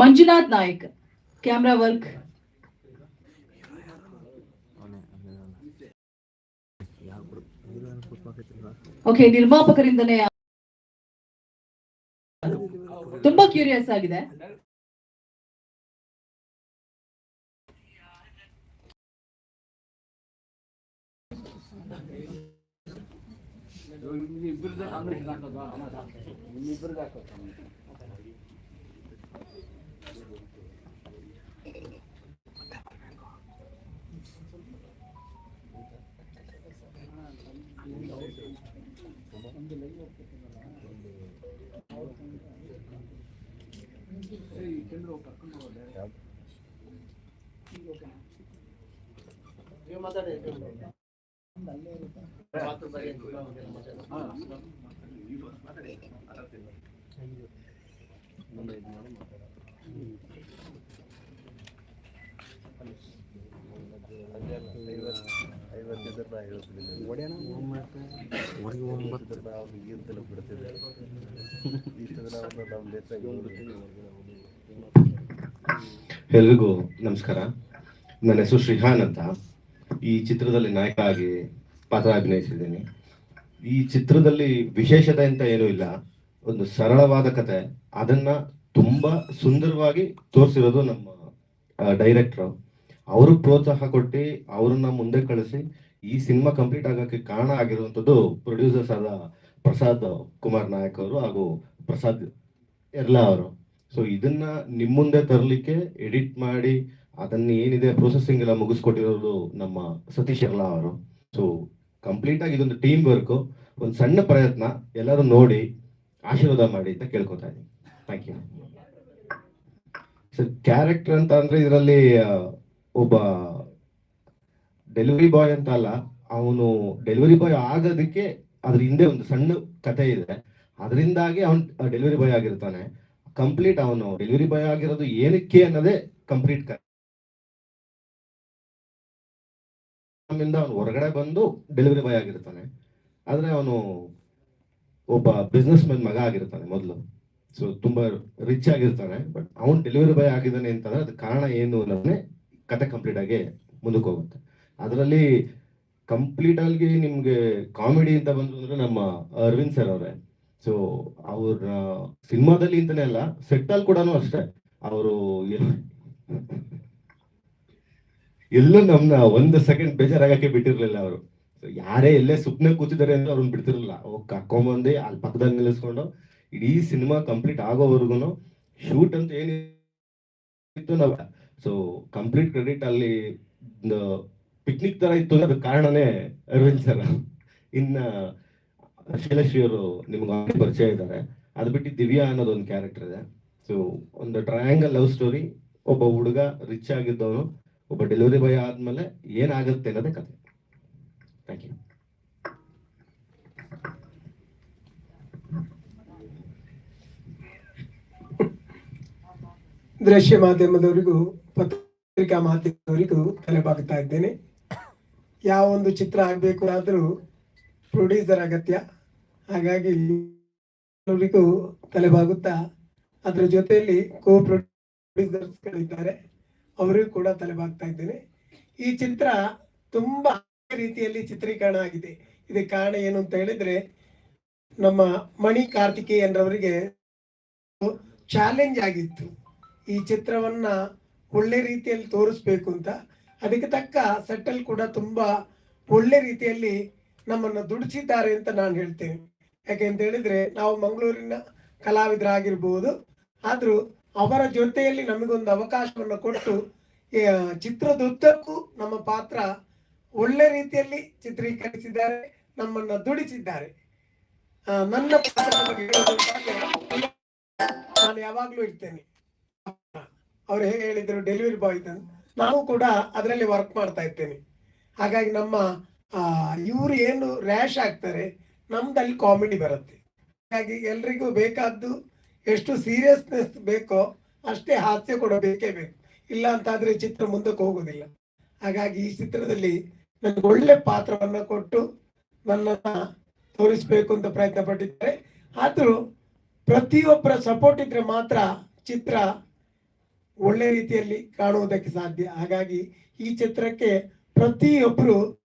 Manjunath Nayak camera work. Okay ನಿರ್ಮಾಪಕರಿಂದನೇ ತುಂಬಾ curious ಆಗಿದೆ. ಇಬ್ಬರದ್ದು ಕಾಂಗ್ರೆಸ್ ಹಾಕೋದು ನಿಮ್ಮಿಬ್ಬರದ್ದು ಹಾಕೋದು ನೀವು ಮಾತಾಡಿ ಎಲ್ರಿಗೂ ನಮಸ್ಕಾರ. ನನ್ನ ಹೆಸರು ಶ್ರೀಹಾನ್ ಅಂತ. ಈ ಚಿತ್ರದಲ್ಲಿ ನಾಯಕ ಆಗಿ ಪಾತ್ರ ಅಭಿನಯಿಸಿದ್ದೀನಿ. ಈ ಚಿತ್ರದಲ್ಲಿ ವಿಶೇಷತೆ ಅಂತ ಏನೂ ಇಲ್ಲ. ಒಂದು ಸರಳವಾದ ಕತೆ. ಅದನ್ನ ತುಂಬಾ ಸುಂದರವಾಗಿ ತೋರಿಸಿರೋದು ನಮ್ಮ ಡೈರೆಕ್ಟ್ರು. ಅವರು ಪ್ರೋತ್ಸಾಹ ಕೊಟ್ಟು ಅವ್ರನ್ನ ಮುಂದೆ ಕಳಿಸಿ ಈ ಸಿನಿಮಾ ಕಂಪ್ಲೀಟ್ ಆಗಕ್ಕೆ ಕಾರಣ ಆಗಿರುವಂಥದ್ದು ಪ್ರೊಡ್ಯೂಸರ್ಸ್ ಆದ ಪ್ರಸಾದ್ ಕುಮಾರ್ ನಾಯಕ್ ಅವರು ಹಾಗೂ ಪ್ರಸಾದ್ ಎರ್ಲಾ ಅವರು. ಸೊ, ಇದನ್ನ ನಿಮ್ಮ ಮುಂದೆ ತರಲಿಕ್ಕೆ ಎಡಿಟ್ ಮಾಡಿ ಅದನ್ನ ಏನಿದೆ ಪ್ರೊಸೆಸಿಂಗ್ ಎಲ್ಲ ಮುಗಿಸ್ಕೊಟ್ಟಿರೋದು ನಮ್ಮ ಸತೀಶ್ ಎರ್ಲಾ ಅವರು. ಸೊ ಕಂಪ್ಲೀಟ್ ಆಗಿ ಇದೊಂದು ಟೀಮ್ ವರ್ಕ್ ಒಂದು ಸಣ್ಣ ಪ್ರಯತ್ನ, ಎಲ್ಲರೂ ನೋಡಿ, ಆಶೀರ್ವಾದ ಮಾಡಿ ಅಂತ ಕೇಳ್ಕೊತಾ ಇದ್ದೀನಿ. ಥ್ಯಾಂಕ್ ಯು ಸರ್ ಕ್ಯಾರೆಕ್ಟರ್ ಅಂತ ಅಂದ್ರೆ ಇದರಲ್ಲಿ ಒಬ್ಬ ಡೆಲಿವರಿ ಬಾಯ್ ಅಂತ ಅಲ್ಲ, ಅವನು ಡೆಲಿವರಿ ಬಾಯ್ ಆಗೋದಕ್ಕೆ ಅದ್ರ ಹಿಂದೆ ಒಂದು ಸಣ್ಣ ಕತೆ ಇದೆ. ಅದರಿಂದಾಗಿ ಅವನ್ ಡೆಲಿವರಿ ಬಾಯ್ ಆಗಿರ್ತಾನೆ. ಕಂಪ್ಲೀಟ್ ಅವನು ಡೆಲಿವರಿ ಬಾಯ್ ಆಗಿರೋದು ಏನಕ್ಕೆ ಅನ್ನೋದೇ ಕಂಪ್ಲೀಟ್ ನಮ್ಮಿಂದ ಅವನು ಹೊರಗಡೆ ಬಂದು ಡೆಲಿವರಿ ಬಾಯ್ ಆಗಿರ್ತಾನೆ. ಆದರೆ ಅವನು ಒಬ್ಬ ಬಿಸ್ನೆಸ್ ಮ್ಯಾನ್ ಮಗ ಆಗಿರ್ತಾನೆ ಮೊದಲು. ಸೊ ತುಂಬಾ ರಿಚ್ ಆಗಿರ್ತಾನೆ. ಬಟ್ ಅವನು ಡೆಲಿವರಿ ಬಾಯ್ ಆಗಿದ್ದಾನೆ ಅಂತಂದ್ರೆ ಅದಕ್ಕೆ ಕಾರಣ ಏನು ಅನ್ನೋದನ್ನೇ ಕತೆ ಕಂಪ್ಲೀಟ್ ಆಗಿ ಮುಂದಕ್ಕೆ ಹೋಗುತ್ತೆ. ಅದರಲ್ಲಿ ಕಂಪ್ಲೀಟ್ ಆಗಿ ನಿಮ್ಗೆ ಕಾಮಿಡಿ ಅಂತ ಬಂದ್ರು ಅಂದ್ರೆ ನಮ್ಮ ಅರವಿಂದ್ ಸರ್ ಅವರೇ. ಸೊ ಅವ್ರ, ಸಿನಿಮಾದಲ್ಲಿ ಅಂತಾನೆ ಅಲ್ಲ ಸೆಟ್ ಅಲ್ಲಿ ಕೂಡ ಅಷ್ಟೇ. ಅವರು ಎಲ್ಲೂ ನಮ್ನ ಒಂದು ಸೆಕೆಂಡ್ ಬೇಜಾರಾಗಕ್ಕೆ ಬಿಟ್ಟಿರ್ಲಿಲ್ಲ ಅವರು. ಯಾರೇ ಎಲ್ಲೇ ಸುಪ್ನೆ ಕೂತಿದ್ದಾರೆ ಅಂದ್ರೆ ಅವ್ರನ್ನ ಬಿಡ್ತಿರ್ಲಿಲ್ಲ. ಅವ್ರು ಕರ್ಕೊಂಬಂದು ಅಲ್ಲಿ ಪಕ್ಕದಲ್ಲಿ ನಿಲ್ಲಿಸ್ಕೊಂಡು ಇಡೀ ಸಿನಿಮಾ ಕಂಪ್ಲೀಟ್ ಆಗೋವರೆಗೂ ಶೂಟ್ ಅಂತ ಏನಿತ್ತು ನಾವು. ಸೊ ಕಂಪ್ಲೀಟ್ ಕ್ರೆಡಿಟ್ ಅಲ್ಲಿ ಪಿಕ್ನಿಕ್ ತರ ಇತ್ತು ಅಂದ್ರೆ ಕಾರಣನೇ ಅರವಿಂದ್ ಸರ್ ಇನ್ನ ಶೈಲಶ್ರೀ ಅವರು ನಿಮ್ಗೆ ಪರಿಚಯ ಇದ್ದಾರೆ. ಅದು ಬಿಟ್ಟು ದಿವ್ಯಾ ಅನ್ನೋದು ಒಂದು ಕ್ಯಾರೆಕ್ಟರ್ ಇದೆ. ಸೊ ಒಂದು ಟ್ರಯಾಂಗಲ್ ಲವ್ ಸ್ಟೋರಿ ಒಬ್ಬ ಹುಡುಗ ರಿಚ್ ಆಗಿದ್ದವನು. ಒಬ್ಬ ಡೆಲಿವರಿ ಬಾಯ್ ಆದ್ಮೇಲೆ ಏನಾಗುತ್ತೆ ಅನ್ನೋದೇ ಕತೆ ಥ್ಯಾಂಕ್ ಯು ದೃಶ್ಯ ಮಾಧ್ಯಮದವರಿಗೂ, ಪತ್ರಿಕಾ ಮಾಧ್ಯಮದವರಿಗೂ ತಲೆಬಾಗುತ್ತಾ ಇದ್ದೇನೆ. ಯಾವ ಒಂದು ಚಿತ್ರ ಆಗಬೇಕು ಆದರೂ ಪ್ರೊಡ್ಯೂಸರ್ ಅಗತ್ಯ. ಹಾಗಾಗಿ ತಲೆ ಬಾಗುತ್ತಾ ಅದರ ಜೊತೆಯಲ್ಲಿ ಕೋ ಪ್ರೊಡ್ಯೂಸರ್ಸ್ಗಳಿದ್ದಾರೆ ಅವರಿಗೂ ಕೂಡ ತಲೆಬಾಗ್ತಾ ಇದ್ದೇನೆ. ಈ ಚಿತ್ರ ತುಂಬಾ ರೀತಿಯಲ್ಲಿ ಚಿತ್ರೀಕರಣ ಆಗಿದೆ. ಇದಕ್ಕೆ ಕಾರಣ ಏನು ಅಂತ ಹೇಳಿದ್ರೆ, ನಮ್ಮ ಮಣಿ ಕಾರ್ತಿಕೇಯನ್ರವರಿಗೆ ಚಾಲೆಂಜ್ ಆಗಿತ್ತು. ಈ ಚಿತ್ರವನ್ನ ಒಳ್ಳೆ ರೀತಿಯಲ್ಲಿ ತೋರಿಸ್ಬೇಕು ಅಂತ. ಅದಕ್ಕೆ ತಕ್ಕ ಸೆಟಲ್ ಕೂಡ ತುಂಬಾ ಒಳ್ಳೆ ರೀತಿಯಲ್ಲಿ ನಮ್ಮನ್ನು ದುಡಿಸಿದ್ದಾರೆ ಅಂತ ನಾನು ಹೇಳ್ತೇನೆ. ಯಾಕೆ ಅಂತ ಹೇಳಿದ್ರೆ, ನಾವು ಮಂಗಳೂರಿನ ಕಲಾವಿದರಾಗಿರ್ಬೋದು, ಆದ್ರೂ ಅವರ ಜೊತೆಯಲ್ಲಿ ನಮಗೊಂದು ಅವಕಾಶವನ್ನು ಕೊಟ್ಟು ಚಿತ್ರದುದ್ದಕ್ಕೂ ನಮ್ಮ ಪಾತ್ರ ಒಳ್ಳೆ ರೀತಿಯಲ್ಲಿ ಚಿತ್ರೀಕರಿಸಿದ್ದಾರೆ, ನಮ್ಮನ್ನ ದುಡಿಸಿದ್ದಾರೆ. ನನ್ನ ನಾನು ಯಾವಾಗ್ಲೂ ಇರ್ತೇನೆ ಅವ್ರು ಹೇಗೆ ಹೇಳಿದ್ರು ಡೆಲಿವರಿ ಬಾಯ್ ನಾವು ಕೂಡ ಅದರಲ್ಲಿ ವರ್ಕ್ ಮಾಡ್ತಾ ಇರ್ತೇನೆ. ಹಾಗಾಗಿ ನಮ್ಮ ಇವ್ರು ಏನು ರ್ಯಾಶ್ ಆಗ್ತಾರೆ, ನಮ್ದಲ್ಲಿ ಕಾಮಿಡಿ ಬರುತ್ತೆ. ಹಾಗಾಗಿ ಎಲ್ರಿಗೂ ಬೇಕಾದ್ದು ಎಷ್ಟು ಸೀರಿಯಸ್ನೆಸ್ ಬೇಕೋ ಅಷ್ಟೇ ಹಾಸ್ಯ ಕೂಡ ಬೇಕೇ ಬೇಕು. ಇಲ್ಲ ಅಂತಾದರೆ ಚಿತ್ರ ಮುಂದಕ್ಕೆ ಹೋಗೋದಿಲ್ಲ. ಹಾಗಾಗಿ ಈ ಚಿತ್ರದಲ್ಲಿ ನನಗೆ ಒಳ್ಳೆ ಪಾತ್ರವನ್ನ ಕೊಟ್ಟು ನನ್ನನ್ನು ತೋರಿಸ್ಬೇಕು ಅಂತ ಪ್ರಯತ್ನ ಪಟ್ಟಿದ್ದಾರೆ. ಆದರೂ ಪ್ರತಿಯೊಬ್ಬರ ಸಪೋರ್ಟ್ ಇದ್ರೆ ಮಾತ್ರ ಚಿತ್ರ ಒಳ್ಳೆ ರೀತಿಯಲ್ಲಿ ಕಾಣುವುದಕ್ಕೆ ಸಾಧ್ಯ. ಹಾಗಾಗಿ ಈ ಚಿತ್ರಕ್ಕೆ ಪ್ರತಿಯೊಬ್ಬರು